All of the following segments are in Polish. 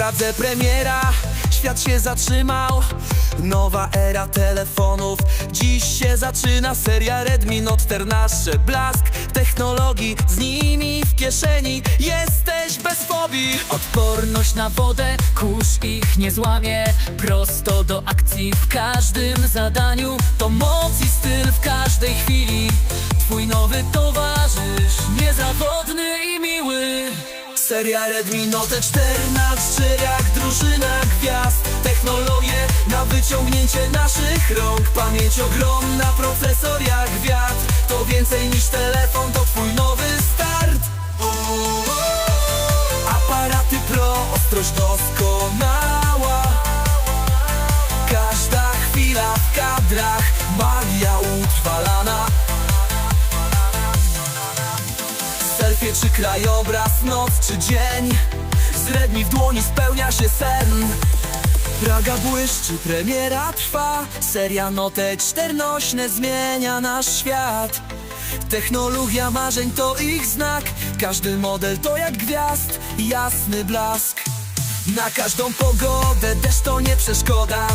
drodze premiera Świat się zatrzymał. Nowa era telefonów. Dziś się zaczyna seria Redmi Note 14 Blask technologii Z nimi w kieszeni. Jesteś bez fobii. Odporność na wodę, kurz ich nie złamie. Prosto do akcji w każdym zadaniu. To moc i styl w każdej chwili. Twój nowy towarzysz Niezawodny i Seria Redmi Note 14 jak drużyna gwiazd. Technologie na wyciągnięcie naszych rąk. Pamięć ogromna, procesor jak wiatr. To więcej niż telefon, to twój nowy start. Aparaty pro, ostrość doskonała. Każda chwila w kadrach Magia utrwalana Czy krajobraz, noc czy dzień? Z Redmi w dłoni spełnia się sen. Praga błyszczy, premiera trwa. Seria Note 14 zmienia nasz świat. Technologia marzeń to ich znak. Każdy model to jak gwiazd, jasny blask. Na każdą pogodę deszcz to nie przeszkoda.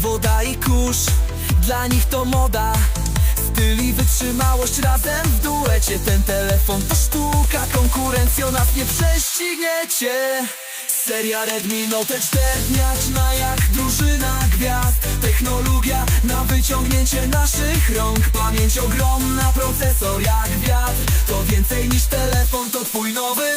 Woda i kurz, dla nich to moda. Styl i wytrzymałość razem w Ten telefon to sztuka, konkurencją nas nie prześcigniecie Seria Redmi Note 14 jak drużyna gwiazd. Technologia na wyciągnięcie naszych rąk. Pamięć ogromna, procesor jak wiatr. To więcej niż telefon, to twój nowy